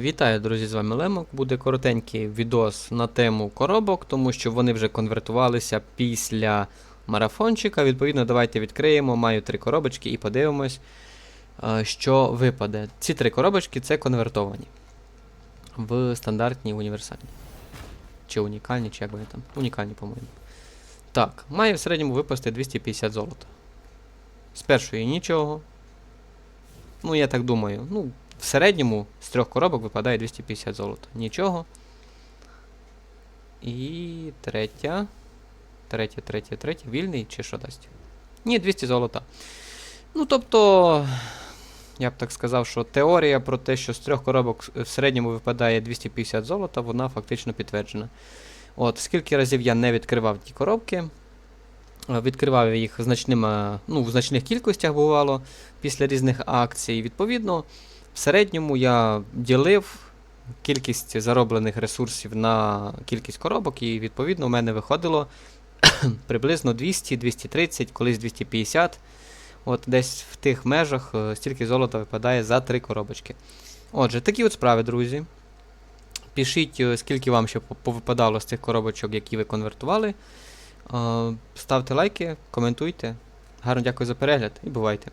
Вітаю, друзі, з вами Лемок. Буде коротенький відос на тему коробок, тому що вони вже конвертувалися після марафончика. Відповідно, давайте відкриємо. Маю три коробочки і подивимось, е, що випаде. Ці три коробочки це конвертовані в стандартні універсальні. Чи унікальні, чи як вони там. Унікальні, по-моєму. Так, має в середньому випасти 250 золота. З першої нічого. Ну, я так думаю. Ну, в середньому трьох коробок випадає 250 золота. Нічого. І третя. Третя, третя, третя. Вільний чи що дасть? Ні, 200 золота. Ну, тобто, я б так сказав, що теорія про те, що з трьох коробок в середньому випадає 250 золота, вона фактично підтверджена. От, скільки разів я не відкривав ті коробки. Відкривав їх значними, ну, в значних кількостях бувало після різних акцій. Відповідно, в середньому я ділив кількість зароблених ресурсів на кількість коробок, і відповідно у мене виходило приблизно 200, 230, колись 250. От десь в тих межах е, стільки золота випадає за три коробочки. Отже, такі от справи, друзі. Пишіть, е, скільки вам ще повипадало з цих коробочок, які ви конвертували. Е, Ставте лайки, коментуйте. Гарно дякую за перегляд і бувайте.